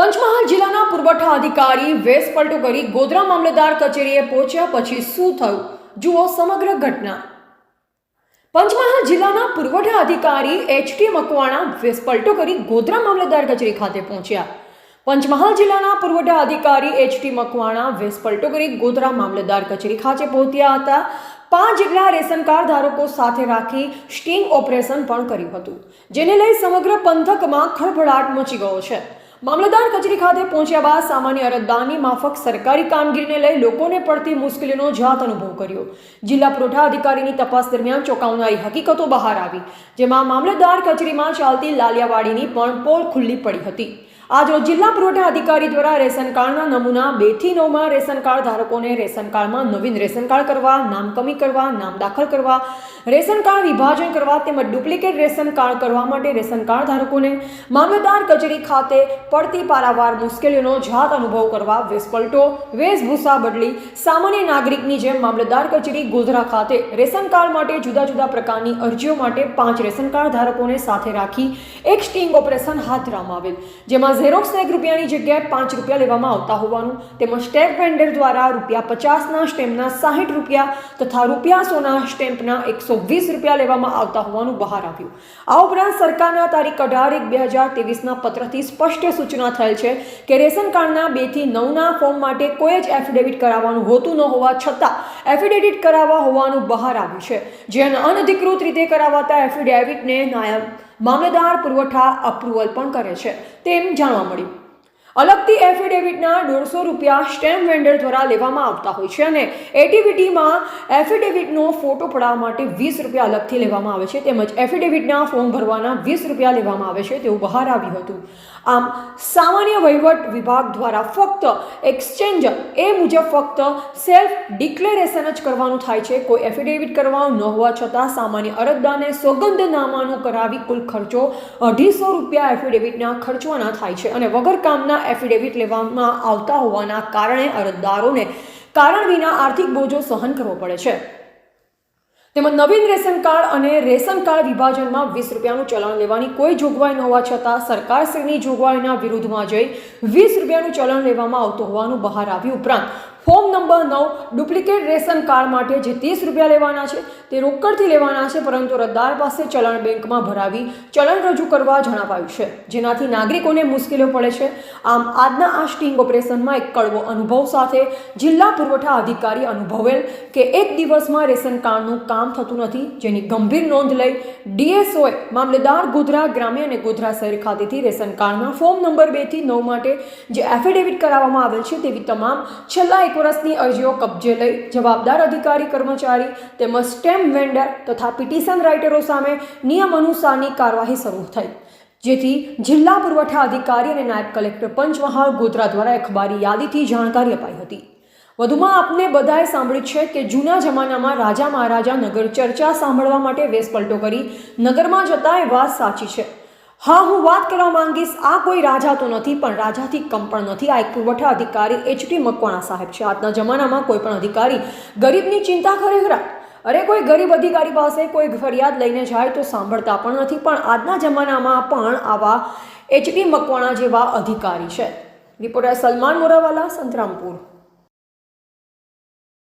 પંચમહાલ જિલ્લાના પુરવઠા અધિકારી વેસપલટો કરી ગોધરા મામલતદાર કચેરીએ પહોંચ્યા પછી શું થયું? જુઓ સમગ્ર ઘટના. પંચમહાલ જિલ્લાના પુરવઠા અધિકારી એચટી મકવાણા વેસપલટો કરી ગોધરા મામલતદાર કચેરી ખાતે પહોંચ્યા. પંચમહાલ જિલ્લાના પુરવઠા અધિકારી એચટી મકવાણા વેસપલટો કરી ગોધરા મામલતદાર કચેરી ખાતે પહોંચ્યા હતા. પાંચ જેટલા રેશન કાર્ડ ધારકો સાથે રાખી સ્ટિંગ ઓપરેશન પણ કર્યું હતું, જેને લઈ સમગ્ર પંથકમાં ખળભળાટ મચી ગયો છે. મામલતદાર કચેરી ખાતે પહોંચ્યા બાદ સામાન્ય અરજદારની માફક સરકારી કામગીરીને લઈ લોકોને પડતી મુશ્કેલીનો જાત અનુભવ કર્યો. જિલ્લા પુરવઠા અધિકારીની તપાસ દરમિયાન ચોંકાવનારી હકીકતો બહાર આવી, જેમાં મામલતદાર કચેરીમાં ચાલતી લાલિયાવાડીની પણ પોલ ખુલ્લી પડી હતી. આજરોજ જિલ્લા પુરવઠા અધિકારી દ્વારા રેશન કાર્ડના નમૂના બેથી નવમાં રેશન કાર્ડ ધારકોને રેશન કાર્ડમાં નવીન રેશન કાર્ડ કરવા નામ કમી કરવા, નામ દાખલ કરવા, રેશન કાર્ડ વિભાજન કરવા તેમજ ડુપ્લિકેટ રેશન કાર્ડ કરવા માટે રેશન કાર્ડ ધારકોને મામલતદાર કચેરી ખાતે પડતી પારાવાર મુશ્કેલીઓનો જાત અનુભવ કરવા વેસપલટો વેશભૂષા બદલી સામાન્ય નાગરિકની જેમ મામલતદાર કચેરી ગોધરા ખાતે રેશન કાર્ડ માટે જુદા જુદા પ્રકારની અરજીઓ માટે પાંચ રેશન કાર્ડ ધારકોને સાથે રાખી એક સ્ટિંગ ઓપરેશન હાથ ધરવામાં આવેલ, જેમાં ઝેરોક્સ એક રૂપિયાની જગ્યાએ પાંચ રૂપિયા લેવામાં આવતા હોવાનું, તેમજ સ્ટેમ્પ વેન્ડર દ્વારા રૂપિયા પચાસના સ્ટેમ્પના સાહીઠ રૂપિયા તથા રૂપિયા સોના સ્ટેમ્પના એકસો વીસ રૂપિયા લેવામાં આવતા હોવાનું બહાર આવ્યું. આ ઉપરાંત સરકારના તારીખ અઢાર એક બે હજાર ત્રેવીસના પત્રથી સ્પષ્ટ સૂચના થયેલ છે કે રેશન કાર્ડના બેથી નવના ફોર્મ માટે કોઈ જ એફિડેવિટ કરાવવાનું હોતું ન હોવા છતાં એફિડેવિટ કરાવવા હોવાનું બહાર આવ્યું છે. જેને અનધિકૃત રીતે કરાવાતા એફિડેવિટને નાયબ મામલતદાર પુરવઠા અપ્રુવલ પણ કરે છે. તેમ જાણવા મળ્યું. અલગથી એફિડેવિટના દોઢસો રૂપિયા સ્ટેમ્પ વેન્ડર દ્વારા લેવામાં આવતા હોય છે અને એટીવીટીમાં એફિડેવિટનો ફોટો પડાવવા માટે વીસ રૂપિયા અલગથી લેવામાં આવે છે તેમજ એફિડેવિટના ફોર્મ ભરવાના વીસ રૂપિયા લેવામાં આવે છે તેવું બહાર આવ્યું હતું. આમ, સામાન્ય વહીવટ વિભાગ દ્વારા ફક્ત એક્સચેન્જ એ મુજબ ફક્ત સેલ્ફ ડિક્લેરેશન જ કરવાનું થાય છે. કોઈ એફિડેવિટ કરવાનું ન હોવા છતાં સામાન્ય અરજદારને સોગંદનામાનું કરાવી કુલ ખર્ચો અઢીસો રૂપિયા એફિડેવિટના ખર્ચવાના થાય છે અને વગર કામના એફિડેવિટ લેવામાં આવતા હોવાના કારણે અરજદારોને કારણ વિના આર્થિક બોજો સહન કરવો પડે છે. તેમજ નવીન રેશન કાર્ડ અને રેશન કાર્ડ વિભાજનમાં વીસ રૂપિયાનું ચલણ લેવાની કોઈ જોગવાઈ ન હોવા છતાં સરકારશ્રીની જોગવાઈના વિરુદ્ધમાં જઈ વીસ રૂપિયાનું ચલણ લેવામાં આવતું હોવાનું બહાર આવ્યું ઉપરાંત ફોર્મ નંબર નવ ડુપ્લિકેટ રેશન કાર્ડ માટે જે ત્રીસ રૂપિયા લેવાના છે તે રોકડથી લેવાના છે, પરંતુ રદ્દાર પાસે ચલણ બેંકમાં ભરાવી ચલણ રજૂ કરવા જણાવાયું છે. જેનાથી નાગરિકોને મુશ્કેલીઓ પડે છે. આમ આજના આ સ્ટિંગ ઓપરેશનમાં એક કડવો અનુભવ સાથે જિલ્લા પુરવઠા અધિકારી અનુભવેલ કે એક દિવસમાં રેશન કાર્ડનું કામ થતું નથી, જેની ગંભીર નોંધ લઈ ડીએસઓએ મામલેદાર ગોધરા ગ્રામ્ય અને ગોધરા શહેર ખાતેથી રેશન કાર્ડના ફોર્મ નંબર બેથી નવ માટે જે એફિડેવિટ કરાવવામાં આવેલ છે તેવી તમામ છેલ્લા એક વર્ષની અરજીઓ કબજે લઈ જવાબદાર અધિકારી, કર્મચારી તેમજ સ્ટેમ્પ વેન્ડર તથા પિટિશન રાઇટરો સામે નિયમ અનુસારની કાર્યવાહી શરૂ થઈ. જેથી જિલ્લા પુરવઠા અધિકારી અને નાયબ કલેક્ટર પંચમહાલ ગોધરા દ્વારા અખબારી યાદીથી જાણકારી અપાઈ હતી. વધુમાં આપને બધાએ સાંભળ્યું છે કે જૂના જમાનામાં રાજા મહારાજા નગર ચર્ચા સાંભળવા માટે વેસપલટો કરી નગરમાં જતા એ વાત સાચી છે. હા, હું વાત કરવા માંગીશ, આ કોઈ રાજા તો નથી, પણ રાજાથી કમ પણ નથી. આ એક પુરવઠા અધિકારી એચટી મકવાણા સાહેબ છે. આજના જમાનામાં કોઈ પણ અધિકારી ગરીબની ચિંતા કરે ખરા. અરે, કોઈ ગરીબ અધિકારી પાસે કોઈ ફરિયાદ લઈને જાય તો સાંભળતા પણ નથી, પણ આજના જમાનામાં પણ આવા એચડી મકવાણા જેવા અધિકારી છે. રિપોર્ટર સલમાન મોરાવાલા, સંતરામપુર.